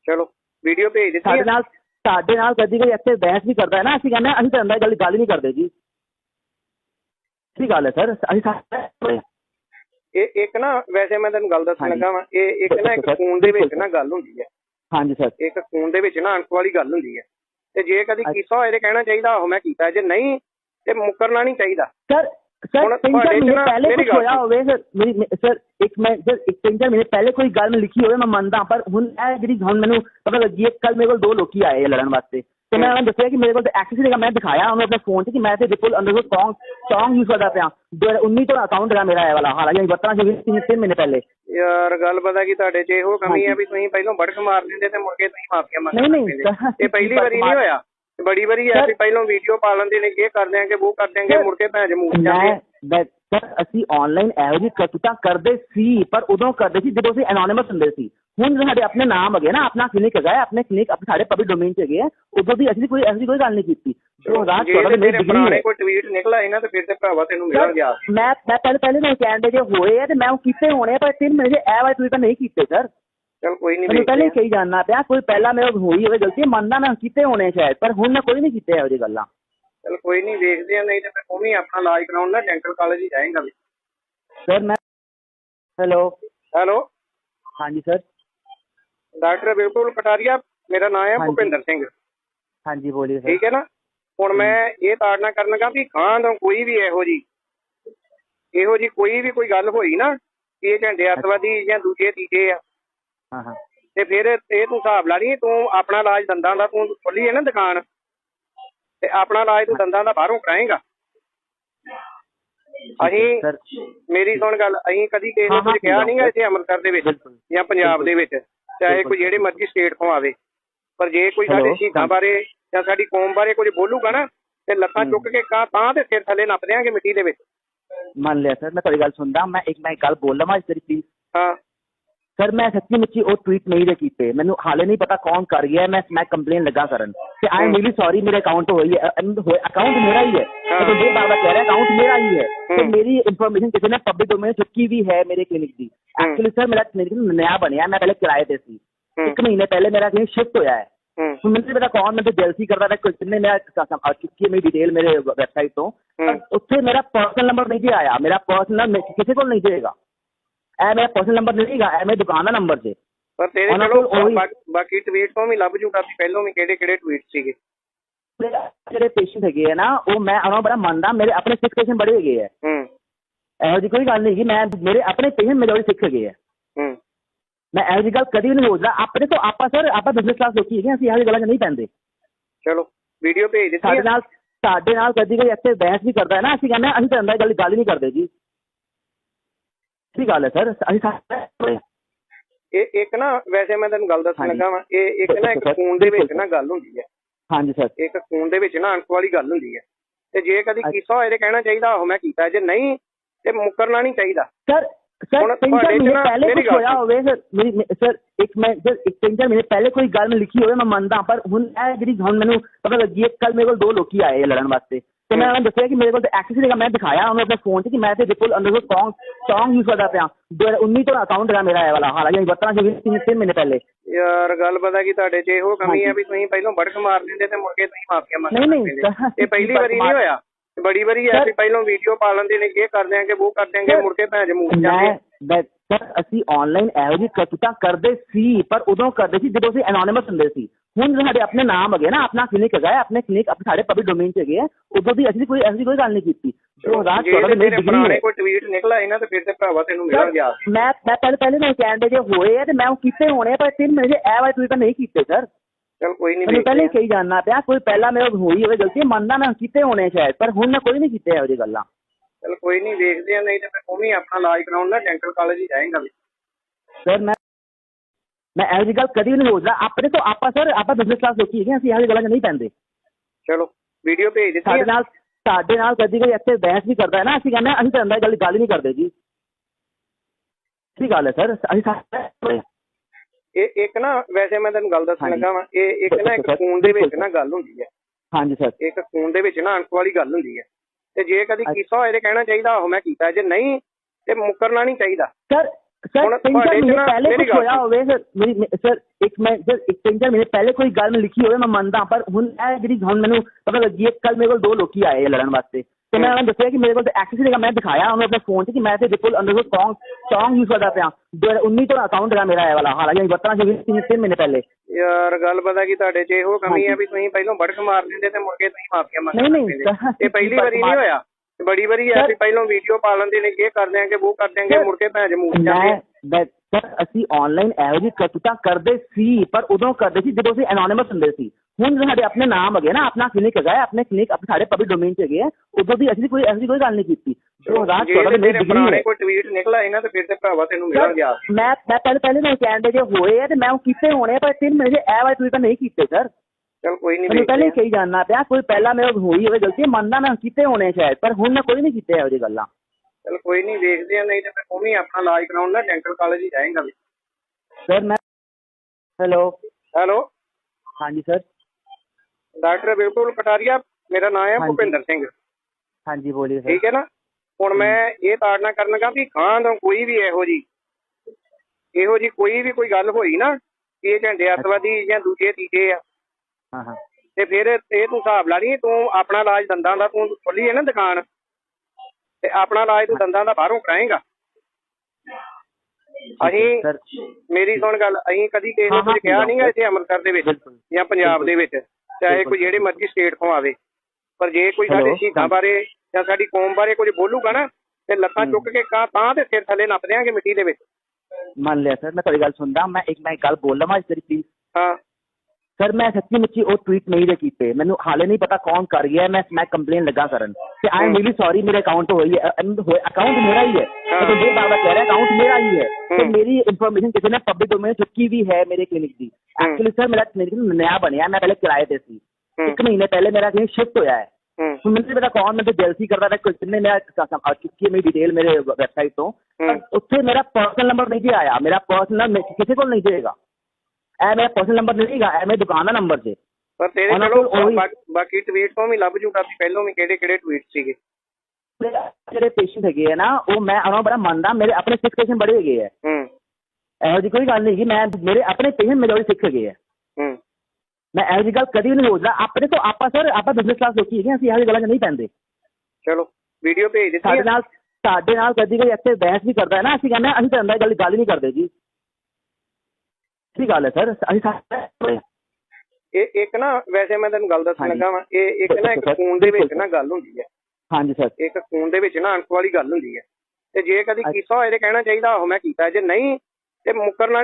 ਚਲੋ ਵੀਡੀਓ ਭੇਜ ਦਿੱਤੀ ਸਾਡੇ? ਨਾਲ ਸਾਡੇ ਨਾਲ ਕਦੀ ਕੋਈ ਇੱਥੇ ਬਹਿਸ ਵੀ ਕਰਦਾ ਹੈ ਨਾ ਅਸੀਂ ਕਹਿੰਦੇ ਅਸੀਂ ਤਾਂ ਅੰਦਰ ਗੱਲ ਗੱਲ ਨਹੀਂ ਕਰਦੇ ਜੀ। ਕੀ ਗੱਲ ਹੈ ਸਰ? ਅਸੀਂ ਸਾਰੇ ਇਹ ਇੱਕ ਨਾ ਵੈਸੇ ਮੈਂ ਤੈਨੂੰ ਗੱਲ ਦੱਸਣ। ਲੱਗਾ ਵਾਂ ਇਹ ਇੱਕ ਨਾ ਇੱਕ ਖੂਨ ਦੇ ਵਿੱਚ ਨਾ ਗੱਲ ਹੁੰਦੀ ਹੈ। ਹਾਂਜੀ ਸਰ। ਇੱਕ ਖੂਨ ਦੇ ਵਿੱਚ ਨਾ ਅੰਕ ਵਾਲੀ ਗੱਲ ਹੁੰਦੀ ਹੈ। ਤੇ ਜੇ ਕਦੀ। ਕੀਤਾ ਹੋਏ ਤੇ ਕਹਿਣਾ ਚਾਹੀਦਾ ਆਹੋ ਮੈਂ ਕੀਤਾ। ਜੇ ਨਹੀਂ ਤੇ ਮੁੱਕਰਨਾ ਨਹੀਂ ਚਾਹੀਦਾ। ਸਰ ਸਰ ਤਿੰਨ ਚਾਰ ਮਹੀਨੇ ਪਹਿਲੇ ਕੁਝ ਹੋਇਆ। ਹੋਵੇ ਸਰ ਮੇਰੀ ਮੇ- ਸਰ ਇੱਕ ਮੈਂ ਸਰ ਇੱਕ ਤਿੰਨ ਚਾਰ ਮਹੀਨੇ ਪਹਿਲੇ ਕੋਈ ਗੱਲ ਲਿਖੀ ਹੋਵੇ ਮੈਂ ਮੰਨਦਾ ਪਰ ਹੁਣ ਇਹ ਜਿਹੜੀ ਹੁਣ ਮੈਨੂੰ ਪਤਾ ਲੱਗੀ ਹੈ ਕੱਲ ਮੇਰੇ ਕੋਲ ਦੋ ਲੋਕੀ ਆਏ ਆ ਲੜਨ ਵਾਸਤੇ। ਤੇ ਮੈਂ ਉਹਨਾਂ ਨੂੰ ਦੱਸਿਆ ਕਿ ਮੇਰੇ ਕੋਲ ਤਾਂ ਐਕਸੈਸ ਹੈਗਾ ਮੈਂ ਦਿਖਾਇਆ ਉਹਨੂੰ ਆਪਣੇ ਫੋਨ 'ਚ ਕਿ ਮੈਂ ਤੇ ਬਿਲਕੁਲ ਅੰਡਰ ਸੌਂਗ ਸੌਂਗ ਯੂਜ਼ ਕਰਦਾ ਪਿਆ। 2019 ਤੋਂ ਅਕਾਊਂਟ ਹੈਗਾ ਮੇਰਾ ਇਹ ਵਾਲਾ ਹਾਲਾਂਕਿ ਵਰਤਣਾ ਸੀ ਤਿੰਨ ਤਿੰਨ ਮਹੀਨੇ ਪਹਿਲੇ। ਯਾਰ ਗੱਲ ਪਤਾ ਕੀ ਤੁਹਾਡੇ 'ਚ ਇਹੋ ਕਮੀ ਹਾਂਜੀ। ਵੀ ਤੁਸੀਂ ਪਹਿਲਾਂ ਬੜਕ ਮਾਰ ਦਿੰਦੇ ਤੇ ਮੁੜ ਕੇ ਤੁਸੀਂ ਮਾਫੀਆ ਮੰਗ ਨਹੀਂ, ਨਹੀਂ, ਇਹ ਪਹਿਲੀ ਵਾਰੀ ਨਹੀਂ ਹੋਇਆ? ਸਰ- ਵੀ ਪਹਿਲਾਂ ਵੀਡੀਓ ਪਾ ਲੈਂਦੇ ਨੇ ਇਹ ਕਰ ਦਿਆਂਗੇ ਉਹ ਕਰ ਦਿਆਂਗੇ ਸਰ, ਮੁੜ ਕੇ ਭੈਣ ਜਮੂਰ ਜਾਂਦੇ ਸਰ ਅਸੀਂ ਆਨਲਾਈਨ ਇਹੋ ਜਿਹੀ ਕਰਤੂਤਾਂ ਕਰਦੇ ਸੀ ਪਰ ਉਦੋਂ ਕਰਦੇ ਸੀ ਜਦੋਂ ਅਸੀਂ ਐਨੋਨਿਮਸ ਹੁੰਦੇ ਸੀ। ਹੁਣ ਜਦੋਂ ਸਾਡੇ ਆਪਣੇ ਨਾਮ ਹੈਗੇ ਨਾ ਆਪਣਾ ਕਲੀਨਿਕ ਹੈਗਾ ਆਪਣੇ ਕਲੀਨਿਕ ਆਪਣੇ ਸਾਡੇ ਪਬਲਿਕ ਡੋਮੇਨ 'ਚ ਹੈਗੇ ਆ ਉਦੋਂ ਦੀ ਅਸੀਂ ਕੋਈ ਐਸੀ ਕੋਈ ਗੱਲ ਨਹੀਂ ਕੀਤੀ। ਜੇ 2014 ਦੀ ਤੇ ਮੇਰੀ ਤੇਰੇ ਡਿਗਰੀ ਪੁਰਾਣੇ ਹੈ। ਕੋਈ ਟਵੀਟ ਨਿਕਲਾ ਇਹਨਾਂ ਤੇ ਫਿਰ ਤੇ ਭਰਾਵਾ ਤੈਨੂੰ ਮਿਲਣ ਸਰ, ਗਿਆ। ਮੈਂ ਮੈਂ ਪਹਿਲੇ ਪਹਿਲੇ ਮੈਂ ਕਹਿੰਦੇ ਜੇ ਹੋਏ ਆ ਤੇ ਮੈਂ ਉਹ ਕੀਤੇ ਹੋਣੇ ਪਰ ਤਿੰਨ ਮਹੀਨੇ ਇਹ ਵਾਲੇ ਤੁਸੀਂ ਤਾਂ ਨਹੀਂ ਕੀਤੇ ਸਰ। ਚਲ ਕੋਈ ਨਹੀਂ ਮੈਨੂੰ ਪਹਿਲੇ ਹੀ ਵੇਖਦੇ ਕਹੀ ਜਾਣਨਾ ਪਿਆ ਕੋਈ ਪਹਿਲਾਂ ਮੇਰੇ ਕੋਲ ਹੋਈ ਹੋਵੇ ਗਲਤੀ ਮੰਨਦਾ ਮੈਂ ਕੀਤੇ ਹੋਣੇ ਸ਼ਾਇਦ ਪਰ ਹੁਣ ਮੈਂ ਕੋਈ ਨਹੀਂ ਕੀਤੇ ਇਹੋ ਜਿਹੀ ਗੱਲਾਂ ਚਲ ਕੋਈ ਨਹੀਂ ਵੇਖਦੇ ਆ ਨਹੀਂ ਤੇ ਫਿਰ ਉਹ ਵੀ ਆਪਣਾ ਇਲਾਜ ਕਰਾਉਣ ਨਾ ਡੈਂਟਲ ਕਾਲਜ ਹੀ ਜਾਏਗਾ ਵੀ ਸਰ ਮੈਂ ਹੈਲੋ ਹੈਲੋ ਹਾਂਜੀ ਸਰ ਡਾਕਟਰ ਬਿਲਕੁਲ ਕਟਾਰੀਆ ਮੇਰਾ ਨਾਮ ਹੈ ਹਾਂਜੀ। ਭੁਪਿੰਦਰ ਸਿੰਘ ਹਾਂਜੀ ਬੋਲੀਏ ਸਰ ਠੀਕ ਹੈ ਨਾ ਹੁਣ ਮੈਂ ਇਹ ਤਾੜਨਾ ਕਰਨ ਲੱਗਾ ਵੀ ਖਾਂ ਤੋਂ ਕੋਈ ਵੀ ਇਹੋ ਜੀ ਇਹੋ ਜੀ ਕੋਈ ਵੀ ਕੋਈ ਗੱਲ ਹੋਈ ਨਾ ਕਿ ਇਹ ਝੰਡੇ ਅੱਤਵਾਦੀ ਜਾਂ ਦੂਜੇ ਤੀਜੇ ਆ ਹਾਂ ਹਾਂ। ਤੇ ਫਿਰ ਇਹ ਤੂੰ ਹਿਸਾਬ ਲਾ ਲਈ ਤੂੰ ਆਪਣਾ ਇਲਾਜ ਦੰਦਾਂ ਦਾ ਤੂੰ ਖੋਲੀ ਹੈ ਨਾ ਦੁਕਾਨ? ਤੇ ਆਪਣਾ ਇਲਾਜ ਤੂੰ ਦੰਦਾਂ ਦਾ ਬਾਹਰੋਂ ਕਰਾਏਗਾ? ਅਸੀਂ ਸਰ। ਮੇਰੀ ਸੁਣ ਗੱਲ ਅਸੀਂ ਕਦੀ ਕਿਸੇ ਨੂੰ ਹਾਂ, ਕੁਝ ਹਾਂ, ਕਿਹਾ ਨਹੀਂਗਾ ਇੱਥੇ ਅੰਮ੍ਰਿਤਸਰ ਦੇ ਵਿੱਚ ਬਿਲਕੁਲ। ਜਾਂ ਪੰਜਾਬ ਦੇ ਵਿੱਚ ਚਾਹੇ ਬਿਲਕੁਲ। ਕੋਈ ਜਿਹੜੇ ਮਰਜ਼ੀ ਸਟੇਟ ਤੋਂ ਆਵੇ। ਪਰ ਜੇ ਕੋਈ ਸਾਡੇ Hello, ਸ਼ਹੀਦਾਂ। ਬਾਰੇ ਜਾਂ ਸਾਡੀ ਕੌਮ ਬਾਰੇ ਕੁਝ ਬੋਲੂਗਾ ਨਾ ਤੇ ਲੱਤਾਂ। ਚੁੱਕ ਕੇ ਕਾਂ ਤਾਂ ਤੇ ਸਿਰ ਥੱਲੇ ਨੱਪ ਦਿਆਂਗੇ ਮਿੱਟੀ ਦੇ ਵਿੱਚ। ਮੰਨ ਲਿਆ ਸਰ ਮੈਂ ਤੁਹਾਡੀ ਗੱਲ ਸੁਣਦਾ ਮੈਂ ਇੱਕ ਮੈਂ ਇੱਕ ਗੱਲ ਬੋਲ ਲਵਾਂ ਇਸ ਤਰੀ ਪਲੀਜ਼ ਹਾਂ। ਸਰ ਮੈਂ ਸੱਚੀ ਮੁੱਚੀ ਉਹ ਟਵੀਟ ਨਹੀਂ ਦੇ ਕੀਤੇ ਮੈਨੂੰ ਹਾਲੇ ਨਹੀਂ ਪਤਾ ਕੌਣ ਕਰ ਗਿਆ ਹੈ, ਮੈਂ ਮੈਂ ਕੰਪਲੇਨ ਲੱਗਾ ਕਰਨ ਤੇ ਆਈ ਐਮ ਹੂੰ। ਰੀਲੀ ਸੌਰੀ ਮੇਰੇ ਅਕਾਊਂਟ ਹੋਈ ਹੈ ਅਕਾਊਂਟ ਮੇਰਾ ਹੀ ਹੈ ਹਾਂ। तो ये बाबा कह रहा है अकाउंट मेरा ही है तो हम्म। मेरी इन्फॉर्मेशन किसी ने पब्लिक डोमेन चुकी भी है मेरे क्लिनिक की हम्म। एक्चुअली सर मेरा क्लिनिक नया बनया मैं पहले किराए पे सी हम्म। एक महीने पहले मेरा क्लिनिक शिफ्ट होया है ਹੂੰ तो मुझे पता कौन मैं तो जेलसी करता था कितने मेरा आ चुकी है मेरी डिटेल मेरे वेबसाइट तो हम्म। पर उत्थे मेरा पर्सनल नंबर नहीं जी आया मेरा पर्सनल किसी को नहीं देगा ਇਹ ਮੇਰਾ ਪਰਸਨਲ ਨੰਬਰ ਨਹੀਂ ਹੈਗਾ ਇਹ ਮੇਰੀ ਦੁਕਾਨ ਦਾ ਨੰਬਰ ਸੀ ਪਰ ਤੇਰੇ ਉਹਨਾਂ ਕੋਲ ਉਹੀ- ਕੋਲ ਬਾਕੀ ਟਵੀਟਾਂ ਵੀ ਲੱਭ ਜੂਗਾ ਵੀ ਪਹਿਲਾਂ ਵੀ ਕਿਹੜੇ ਕਿਹੜੇ ਟਵੀਟ ਸੀਗੇ ਮੇਰੇ ਜਿਹੜੇ ਪੇਸ਼ੈਂਟ ਹੈਗੇ ਆ ਨਾ ਉਹ ਮੈਂ ਉਹਨਾਂ ਨੂੰ ਬੜਾ ਮੰਨਦਾ ਮੇਰੇ ਆਪਣੇ ਸਿੱਖ ਪੇਸ਼ੈਂਟ ਬੜੇ ਹੈਗੇ ਆ ਹੂੰ ਇਹੋ ਜਿਹੀ ਕੋਈ ਗੱਲ ਨਹੀਂ ਹੈਗੀ ਮੈਂ ਮੇਰੇ ਆਪਣੇ ਪੇਸ਼ੈਂਟ ਮੇਰੇ ਸਿੱਖ ਹੈਗੇ ਆ ਹੂੰ ਮੈਂ ਇਹੋ ਜਿਹੀ ਗੱਲ ਕਦੀ ਵੀ ਨਹੀਂ ਸੋਚਦਾ ਆਪਣੇ ਤੋਂ ਆਪਾਂ ਸਰ ਆਪਾਂ ਬਿਜ਼ਨਸ ਕਲਾਸ ਲੋਕੀ ਹੈਗੇ ਹਾਂ, ਅਸੀਂ ਇਹੋ ਜਿਹੀ ਗੱਲਾਂ 'ਚ ਨਹੀਂ ਪੈਂਦੇ ਚਲੋ ਵੀਡੀਓ ਭੇਜ ਦਿੱਤੀ ਸਾਡੇ ਹੈ? ਨਾਲ ਸਾਡੇ ਨਾਲ ਕਦੀ ਕੋਈ ਇੱਥੇ ਬਹਿਸ ਵੀ ਕਰਦਾ ਹੈ ਨਾ ਅਸੀਂ ਕਹਿੰਦੇ ਹਾਂ, ਅਸੀਂ ਤਾਂ ਅੰਦਰ ਗੱਲ ਗੱਲ ਹੀ ਨਹੀਂ ਕਰਦੇ ਜੀ ਕੀ ਗੱਲ ਹੈ ਸਰ ਅਸੀਂ ਸਾਰੇ ਇਹ ਇੱਕ ਨਾ ਵੈਸੇ ਮੈਂ ਤੈਨੂੰ ਗੱਲ ਦੱਸਣ। ਲੱਗਾ ਵਾਂ ਇਹ ਇੱਕ ਨਾ ਇੱਕ ਖੂਨ ਦੇ ਵਿੱਚ ਨਾ ਗੱਲ ਹੁੰਦੀ ਹੈ ਹਾਂਜੀ ਸਰ ਇੱਕ ਖੂਨ ਦੇ ਵਿੱਚ ਨਾ ਅੰਕ ਵਾਲੀ ਗੱਲ ਹੁੰਦੀ ਹੈ ਤੇ ਜੇ ਕਦੀ। ਕੀਤਾ ਹੋਏ ਤੇ ਕਹਿਣਾ ਚਾਹੀਦਾ ਆਹੋ ਮੈਂ ਕੀਤਾ ਜੇ ਨਹੀਂ ਤੇ ਮੁਕਰਨਾ ਨਹੀਂ ਚਾਹੀਦਾ ਸਰ ਸਰ ਤਿੰਨ ਚਾਰ ਮਹੀਨੇ ਪਹਿਲੇ ਕੁਝ ਹੋਇਆ। ਹੋਵੇ ਸਰ ਮੇਰੀ ਸਰ ਇੱਕ ਮੈਂ ਸਰ ਇੱਕ ਤਿੰਨ ਚਾਰ ਮਹੀਨੇ ਪਹਿਲੇ ਕੋਈ ਗੱਲ ਮੈਂ ਲਿਖੀ ਹੋਵੇ ਮੈਂ ਮੰਨਦਾ ਪਰ ਹੁਣ ਇਹ ਜਿਹੜੀ ਹੁਣ ਮੈਨੂੰ ਪਤਾ ਲੱਗੀ ਹੈ ਕੱਲ ਮੇਰੇ ਕੋਲ ਦੋ ਲੋਕੀ ਆਏ ਲੜਨ ਵਾਸਤੇ ਤੇ ਮੈਂ ਉਹਨਾਂ ਨੂੰ ਦੱਸਿਆ ਕਿ ਮੇਰੇ ਕੋਲ ਤਾਂ ਐਕਸੈਸ ਹੈਗਾ। ਮੈਂ ਦਿਖਾਇਆ ਉਹਨੂੰ ਆਪਣੇ ਫੋਨ 'ਚ ਕਿ ਮੈਂ ਤੇ ਬਿਲਕੁਲ ਅੰਡਰ ਸੌਂਗ ਸੌਂਗ ਯੂਜ਼ ਕਰਦਾ ਪਿਆ। 2019 ਤੋਂ ਅਕਾਊਂਟ ਹੈਗਾ ਮੇਰਾ ਇਹ ਵਾਲਾ। ਹਾਲਾਂਕਿ ਅਸੀਂ ਵਰਤਣਾ ਸੀ ਤਿੰਨ ਤਿੰਨ ਮਹੀਨੇ ਪਹਿਲੇ। ਯਾਰ ਗੱਲ ਪਤਾ ਕੀ ਤੁਹਾਡੇ 'ਚ ਇਹੋ ਕਮੀ ਹੈ। ਵੀ ਤੁਸੀਂ ਪਹਿਲਾਂ ਬੜਕ ਮਾਰ ਦਿੰਦੇ ਤੇ ਮੁੜ ਕੇ ਤੁਸੀਂ ਮਾਫੀਆਂ ਮੰਗ ਨਹੀਂ, ਨਹੀਂ, ਇਹ ਪਹਿਲੀ ਵਾਰੀ ਨਹੀਂ ਹੋਇਆ। ਬੜੀ ਵਾਰੀ ਵੀ ਪਹਿਲਾਂ ਵੀਡੀਓ ਪਾ ਲੈਂਦੇ ਨੇ ਇਹ ਕਰ ਦਿਆਂਗੇ ਉਹ ਕਰ ਦਿਆਂਗੇ ਸਰ, ਮੁੜ ਕੇ ਭੈਣ ਜਮੂਰ ਜਾਂਦੇ ਸਰ ਅਸੀਂ ਆਨਲਾਈਨ ਇਹੋ ਜਿਹੀ ਕਰਤੂਤਾਂ ਕਰਦੇ ਸੀ ਪਰ ਉਦੋਂ ਕਰਦੇ ਸੀ ਜਦੋਂ ਅਸੀਂ ਐਨੋਨਿਮਸ ਹੁੰਦੇ ਸੀ। ਹੁਣ ਸਾਡੇ ਆਪਣੇ ਨਾਮ ਹੈਗੇ ਨਾ ਆਪਣਾ ਕਲੀਨਿਕ ਹੈਗਾ ਹੈ, ਆਪਣੇ ਕਲੀਨਿਕ ਆਪਣੇ ਸਾਡੇ ਪਬਲਿਕ ਡੋਮੇਨ 'ਚ ਹੈਗੇ ਆ ਉਦੋਂ ਦੀ ਅਸੀਂ ਕੋਈ ਐਸੀ ਕੋਈ ਗੱਲ ਨਹੀਂ ਕੀਤੀ। ਜੋ ਰਾਤ ਜੇ ਚੌਦਾਂ ਦੀ ਮੇਰੀ ਤੇਰੇ ਡਿਗਰੀ ਪੁਰਾਣੇ ਹੈ। ਕੋਈ ਟਵੀਟ ਨਿਕਲਾ ਇਹਨਾਂ ਤੇ ਫਿਰ ਤੇ ਭਰਾਵਾ ਤੈਨੂੰ ਮਿਲਣ ਗਿਆ। ਸਰ, ਮੈਂ ਮੈਂ ਪਹਿਲੇ ਪਹਿਲੇ ਮੈਂ ਕਹਿੰਦੇ ਜੇ ਹੋਏ ਆ ਤੇ ਮੈਂ ਉਹ ਕੀਤੇ ਹੋਣੇ ਆ, ਪਰ ਤਿੰਨ ਮਹੀਨੇ ਜੇ ਇਹ ਵਾਲੇ ਤੁਸੀਂ ਤਾਂ ਨਹੀਂ ਕੀਤੇ ਸਰ। ਚਲ ਕੋਈ ਨਹੀਂ ਮੈਨੂੰ ਪਹਿਲੇ ਦੇਖਦੇ ਕਹੀ ਜਾਣਨਾ ਪਿਆ ਕੋਈ ਪਹਿਲਾਂ ਮੇਰੇ ਕੋਲ ਹੋਈ ਹੋਵੇ ਗਲਤੀ ਮੰਨਦਾ ਮੈਂ ਕੀਤੇ ਹੋਣੇ ਸ਼ਾਇਦ ਪਰ ਹੁਣ ਮੈਂ ਕੋਈ ਨਹੀਂ ਕੀਤੇ ਇਹੋ ਜਿਹੀ ਗੱਲਾਂ। ਚਲ ਕੋਈ ਨਹੀਂ ਦੇਖਦੇ ਆ ਨਹੀਂ ਤੇ ਫਿਰ ਉਹ ਵੀ ਆਪਣਾ ਇਲਾਜ ਕਰਾਉਣ ਨਾ ਡੈਂਟਲ ਕਾਲਜ ਹੀ ਜਾਏਗਾ ਵੀ। ਸਰ ਮੈਂ ਮੈਂ ਇਹੋ ਜਿਹੀ ਗੱਲ ਕਦੀ ਵੀ ਨਹੀਂ ਸੋਚਦਾ। ਆਪਣੇ ਤੋਂ ਆਪਾਂ ਸਰ ਆਪਾਂ ਬਿਜ਼ਨਸ ਕਲਾਸ ਲੋਕੀ ਹੈਗੇ ਹਾਂ, ਅਸੀਂ ਇਹੋ ਜਿਹੀ ਗੱਲਾਂ 'ਚ ਨਹੀਂ ਪੈਂਦੇ। ਚਲੋ ਵੀਡੀਓ ਭੇਜ ਦਿੱਤੀ ਸਾਡੇ? ਨਾਲ ਸਾਡੇ ਨਾਲ ਕਦੀ ਕੋਈ ਇੱਥੇ ਬਹਿਸ ਵੀ ਕਰਦਾ ਹੈ ਨਾ ਅਸੀਂ ਕਹਿੰਦੇ ਹਾਂ, ਅਸੀਂ ਤਾਂ ਅੰਦਰ ਗੱਲ ਗੱਲ ਹੀ ਨਹੀਂ ਕਰਦੇ ਜੀ। ਕੀ ਗੱਲ ਹੈ ਸਰ ਅਸੀਂ ਸਾਰੇ ਇਹ ਇੱਕ ਨਾ ਵੈਸੇ ਮੈਂ ਤੈਨੂੰ ਗੱਲ ਦੱਸਣ ਹਾਂਜੀ। ਲੱਗਾ ਵਾਂ ਇਹ ਇੱਕ ਨਾ ਇੱਕ ਖੂਨ ਦੇ ਵਿੱਚ ਨਾ ਗੱਲ ਹੁੰਦੀ ਹੈ। ਹਾਂਜੀ ਸਰ। ਇੱਕ ਖੂਨ ਦੇ ਵਿੱਚ ਨਾ ਅੰਕ ਵਾਲੀ ਗੱਲ ਹੁੰਦੀ ਹੈ। ਤੇ ਜੇ ਕਦੀ ਅੱਛਾ। ਕੀਤਾ ਹੋਏ ਤੇ ਕਹਿਣਾ ਚਾਹੀਦਾ ਆਹੋ ਮੈਂ ਕੀਤਾ। ਜੇ ਨਹੀਂ ਤੇ ਮੁਕਰਨਾ ਨਹੀਂ ਚਾਹੀਦਾ। ਸਰ ਸਰ ਤਿੰਨ ਚਾਰ ਮਹੀਨੇ ਪਹਿਲੇ ਕੁਝ ਹੋਇਆ। ਹੋਵੇ ਸਰ ਮੇਰੀ ਸਰ ਇੱਕ ਮੈਂ ਸਰ ਇੱਕ ਤਿੰਨ ਚਾਰ ਮਹੀਨੇ ਪਹਿਲੇ ਕੋਈ ਗੱਲ ਲਿਖੀ ਹੋਵੇ ਮੈਂ ਮੰਨਦਾ ਪਰ ਹੁਣ ਇਹ ਜਿਹੜੀ ਹੁਣ ਮੈਨੂੰ ਪਤਾ ਲੱਗੀ ਹੈ ਕੱਲ ਮੇਰੇ ਕੋਲ ਦੋ ਲੋਕੀ ਆਏ ਆ ਲੜਨ ਵਾਸਤੇ। ਤੇ ਮੈਂ ਉਹਨਾਂ ਨੂੰ ਦੱਸਿਆ ਕਿ ਮੇਰੇ ਕੋਲ ਤਾਂ ਐਕਸੈਸ ਹੈਗਾ ਮੈਂ ਦਿਖਾਇਆ ਉਹਨੂੰ ਆਪਣੇ ਫੋਨ 'ਚ ਕਿ ਮੈਂ ਤੇ ਬਿਲਕੁਲ ਅੰਡਰ ਸੌਂਗ ਸੌਂਗ ਯੂਜ਼ ਕਰਦਾ ਪਿਆ 2019 ਤੋਂ ਅਕਾਊਂਟ ਹੈਗਾ ਮੇਰਾ ਇਹ ਵਾਲਾ ਹਾਲਾਂਕਿ ਅਸੀਂ ਵਰਤਣਾ ਸੀ ਤਿੰਨ ਤਿੰਨ ਮਹੀਨੇ ਪਹਿਲੇ। ਯਾਰ ਗੱਲ ਪਤਾ ਕੀ ਤੁਹਾਡੇ 'ਚ ਇਹੋ ਕਮੀ ਹੈ। ਵੀ ਤੁਸੀਂ ਪਹਿਲਾਂ ਬੜਕ ਮਾਰ ਦਿੰਦੇ ਤੇ ਮੁੜ ਕੇ ਤੁਸੀਂ ਮਾਫੀਆਂ ਮੰਗ ਨਹੀਂ, ਨਹੀਂ, ਇਹ ਪਹਿਲੀ ਵਾਰੀ ਨਹੀਂ ਹੋਇਆ? ਬੜੀ ਵਾਰੀ ਵੀ ਪਹਿਲਾਂ ਵੀਡੀਓ ਪਾ ਲੈਂਦੇ ਨੇ ਇਹ ਕਰ ਦਿਆਂਗੇ ਉਹ ਕਰ ਦਿਆਂਗੇ ਮੁੜ ਕੇ ਭੈਣ ਜਮੂਰ ਜਾਂਦੇ ਸਰ ਅਸੀਂ ਆਨਲਾਈਨ ਇਹੋ ਜਿਹੀ ਕਰਤੂਤਾਂ ਕਰਦੇ ਸੀ ਪਰ ਉਦੋਂ ਕਰਦੇ ਸੀ ਜਦੋਂ ਅਸੀਂ ਐਨੋਨਿਮਸ ਹੁੰਦੇ ਸੀ। ਹੁਣ ਸਾਡੇ ਆਪਣੇ ਨਾਮ ਹੈਗੇ ਨਾ ਆਪਣਾ ਕਲੀਨਿਕ ਹੈਗਾ ਆਪਣੇ ਕਲੀਨਿਕ ਆਪਣੇ ਸਾਡੇ ਪਬਲਿਕ ਡੋਮੇਨ 'ਚ ਹੈਗੇ ਆ ਉਦੋਂ ਦੀ ਅਸੀਂ ਕੋਈ ਐਸੀ ਕੋਈ ਗੱਲ ਨਹੀਂ ਕੀਤੀ। ਜੋ ਰਾਤ ਜੇ ਚੌਦਾਂ ਦੀ ਮੇਰੀ ਪੁਰਾਣੇ ਕੋਈ ਟਵੀਟ ਨਿਕਲਾ ਇਹਨਾਂ ਤੇ ਫਿਰ ਤੇ ਭਰਾਵਾ ਤੈਨੂੰ ਮਿਲਣ ਗਿਆ। ਮੈਂ ਮੈਂ ਪਹਿਲੇ ਪਹਿਲੇ ਮੈਂ ਕਹਿੰਦੇ ਜੇ ਹੋਏ ਆ ਤੇ ਮੈਂ ਉਹ ਕੀਤੇ ਹੋਣੇ ਪਰ ਤਿੰਨ ਮਹੀਨੇ ਇਹ ਵਾਲੇ ਤੁਸੀਂ ਤਾਂ ਨਹੀਂ ਕੀਤੇ ਸਰ। ਚਲ ਕੋਈ ਨਹੀਂ ਮੈਨੂੰ ਪਹਿਲੇ ਦੇਖਦੇ ਆ। ਕਹੀ ਜਾਣਨਾ ਪਿਆ ਕੋਈ ਪਹਿਲਾਂ ਮੇਰੇ ਕੋਲ ਹੋਈ ਹੋਵੇ ਗਲਤੀ ਮੰਨਦਾ ਮੈਂ ਕੀਤੇ ਹੋਣੇ ਸ਼ਾਇਦ ਪਰ ਹੁਣ ਮੈਂ ਕੋਈ ਨਹੀਂ ਕੀਤੇ ਇਹੋ ਜਿਹੀ ਗੱਲਾਂ। ਚਲ ਕੋਈ ਨਹੀਂ ਦੇਖਦੇ ਆ ਨਹੀਂ ਤੇ ਫਿਰ ਉਹ ਵੀ ਆਪਣਾ ਇਲਾਜ ਕਰਾਉਣ ਨਾ ਡੈਂਟਲ ਕਾਲਜ ਹੀ ਜਾਏਗਾ ਵੀ। ਸਰ ਮੈਂ ਹੈਲੋ। ਹੈਲੋ। ਹਾਂਜੀ ਸਰ। ਡਾਕਟਰ ਬਿਲਕੁਲ ਕਟਾਰੀਆ ਮੇਰਾ ਨਾਮ ਹੈ ਹਾਂਜੀ। ਭੁਪਿੰਦਰ ਸਿੰਘ। ਹਾਂਜੀ ਬੋਲੀਏ ਸਰ। ਠੀਕ ਹੈ ਨਾ? ਹੁਣ ਮੈਂ ਇਹ ਤਾੜਨਾ ਕਰਨ ਲੱਗਾ ਵੀ ਖਾਂ ਤੋਂ ਕੋਈ ਵੀ ਇਹੋ ਜੀ ਇਹੋ ਜੀ ਕੋਈ ਵੀ ਕੋਈ ਗੱਲ ਹੋਈ ਨਾ ਕਿ ਇਹ ਝੰਡੇ ਅੱਤਵਾਦੀ ਜਾਂ ਦੂਜੇ ਤੀਜੇ ਆ ਹਾਂ ਹਾਂ। ਤੇ ਫਿਰ ਇਹ ਤੂੰ ਹਿਸਾਬ ਲਾ ਲਈ ਤੂੰ ਆਪਣਾ ਇਲਾਜ ਦੰਦਾਂ ਦਾ ਤੂੰ ਖੋਲੀ ਹੈ ਨਾ ਦੁਕਾਨ? ਤੇ ਆਪਣਾ ਇਲਾਜ ਤੂੰ ਦੰਦਾਂ ਦਾ ਬਾਹਰੋਂ ਕਰਾਏਗਾ? ਅਸੀਂ ਸਰ। ਮੇਰੀ ਸੁਣ ਗੱਲ ਅਸੀਂ ਕਦੀ ਕਿਸੇ ਨੂੰ ਕੁਝ ਕਿਹਾ ਨਹੀਂਗਾ ਇੱਥੇ ਅੰਮ੍ਰਿਤਸਰ ਦੇ ਵਿੱਚ ਬਿਲਕੁਲ। ਜਾਂ ਪੰਜਾਬ ਦੇ ਵਿੱਚ ਚਾਹੇ। ਕੋਈ ਜਿਹੜੇ ਮਰਜ਼ੀ ਸਟੇਟ ਤੋਂ ਆਵੇ। ਪਰ ਜੇ ਕੋਈ ਸਾਡੇ Hello, ਸ਼ਹੀਦਾਂ। ਬਾਰੇ ਜਾਂ ਸਾਡੀ ਕੌਮ ਬਾਰੇ ਕੁਝ ਬੋਲੂਗਾ ਨਾ ਤੇ ਲੱਤਾਂ। ਚੁੱਕ ਕੇ ਕਾਂ ਤਾਂ ਤੇ ਸਿਰ ਥੱਲੇ ਨੱਪ ਦਿਆਂਗੇ ਮਿੱਟੀ ਦੇ ਵਿੱਚ। ਮੰਨ ਲਿਆ ਸਰ ਮੈਂ ਤੁਹਾਡੀ ਗੱਲ ਸੁਣਦਾ ਮੈਂ ਇੱਕ ਮੈਂ ਇੱਕ ਗੱਲ ਬੋਲ ਲਵਾਂ ਇਸ ਤਰੀ ਪਲੀਜ਼ ਹਾਂ। ਸਰ ਮੈਂ ਸੱਚੀ ਮੁੱਚੀ ਉਹ ਟਵੀਟ ਨਹੀਂ ਦੇ ਕੀਤੇ ਮੈਨੂੰ ਹਾਲੇ ਨਹੀਂ ਪਤਾ ਕੌਣ ਕਰ ਗਿਆ ਮੈਂ ਮੈਂ ਕੰਪਲੇਨ ਲੱਗਾ ਕਰਨ ਤੇ I am hmm. Really sorry ਮੇਰੇ ਅਕਾਊਂਟ ਹੋਈ ਹੈ ਅਕਾਊਂਟ ਮੇਰਾ ਹੀ ਹੈ ਹਾਂ। तो ये बाबा कह रहा है अकाउंट मेरा ही है तो हम्म। मेरी इन्फॉर्मेशन किसी ने पब्लिक डोमेन चुकी भी है मेरे क्लिनिक की हम्म। एक्चुअली सर मेरा क्लिनिक नया बनया मैं पहले किराए पे सी हम्म। एक महीने पहले मेरा क्लिनिक शिफ्ट होया है ਹੂੰ तो मुझे पता कौन मैं तो जेलसी करता था कितने मेरा आ चुकी है मेरी डिटेल मेरे वेबसाइट तो हम्म। पर उत्थे मेरा पर्सनल नंबर नहीं जी आया मेरा पर्सनल किसी को नहीं देगा ए मेरा पर्सनल नंबर नहीं देगा ए मेरी दुकान का नंबर जे ਪਰ ਤੇਰੇ ਉਹਨਾਂ ਚਲੋ ਕੋਲ ਉਹੀ- ਬਾ- ਬਾਕੀ ਟਵੀਟ ਤੋਂ ਵੀ ਲੱਭ ਜੂਗਾ ਵੀ ਪਹਿਲੋਂ ਵੀ ਕਿਹੜੇ ਕਿਹੜੇ ਟਵੀਟ ਸੀਗੇ ਮੇਰੇ ਜਿਹੜੇ ਪੇਸ਼ੈਂਟ ਹੈਗੇ ਆ ਨਾ ਉਹ ਮੈਂ ਉਹਨਾਂ ਨੂੰ ਬੜਾ ਮੰਨਦਾ ਮੇਰੇ ਆਪਣੇ ਸਿੱਖ ਪੇਸ਼ੈਂਟ ਬੜੇ ਹੈਗੇ ਆ ਹੂੰ ਇਹੋ ਜਿਹੀ ਕੋਈ ਗੱਲ ਨਹੀਂ ਕਿ ਮੈਂ ਮੇਰੇ ਆਪਣੇ ਪੇਸ਼ੈਂਟ ਮੇਜੋਰੀ ਸਿੱਖ ਹੈਗੇ ਆ ਹੂੰ ਮੈਂ ਇਹੋ ਜਿਹੀ ਗੱਲ ਕਦੀ ਵੀ ਨਹੀਂ ਸੋਚਦਾ ਆਪਣੇ ਤੋਂ ਆਪਾਂ ਸਰ ਆਪਾਂ ਬਿਜ਼ਨਸ ਕਲਾਸ ਲੋਕੀ ਹੈਗੇ ਹਾਂ, ਅਸੀਂ ਇਹੋ ਜਿਹੀ ਗੱਲਾਂ 'ਚ ਨਹੀਂ ਪੈਂਦੇ ਚਲੋ ਵੀਡੀਓ ਭੇਜ ਦਿੱਤੀ ਸਾਡੇ ਹੈ? ਨਾਲ ਸਾਡੇ ਨਾਲ ਕਦੀ ਕੋਈ ਇੱਥੇ ਬਹਿਸ ਵੀ ਕਰਦਾ ਹੈ ਨਾ ਅਸੀਂ ਕਹਿੰਦੇ ਹਾਂ, ਅਸੀਂ ਤਾਂ ਅੰਦਰ ਗੱਲ ਗੱਲ ਹੀ ਨਹੀਂ ਕਰਦੇ ਜੀ ਕੀ ਗੱਲ ਹੈ ਸਰ ਅਸੀਂ ਸਾਰੇ ਇਹ ਇੱਕ ਨਾ ਵੈਸੇ ਮੈਂ ਤੈਨੂੰ ਗੱਲ ਦੱਸਣ। ਲੱਗਾ ਵਾਂ ਇਹ ਇੱਕ ਨਾ ਇੱਕ ਖੂਨ ਦੇ ਵਿੱਚ ਨਾ ਗੱਲ ਹੁੰਦੀ ਹੈ ਹਾਂਜੀ ਸਰ ਇੱਕ ਖੂਨ ਦੇ ਵਿੱਚ ਨਾ ਅਣਖ ਵਾਲੀ ਗੱਲ ਹੁੰਦੀ ਹੈ ਤੇ ਜੇ ਕਦੀ। ਕੀਤਾ ਹੋਏ ਤੇ ਕਹਿਣਾ ਚਾਹੀਦਾ ਆਹੋ ਮੈਂ ਕੀਤਾ ਜੇ ਨਹੀਂ ਤੇ ਮੁਕਰਨਾ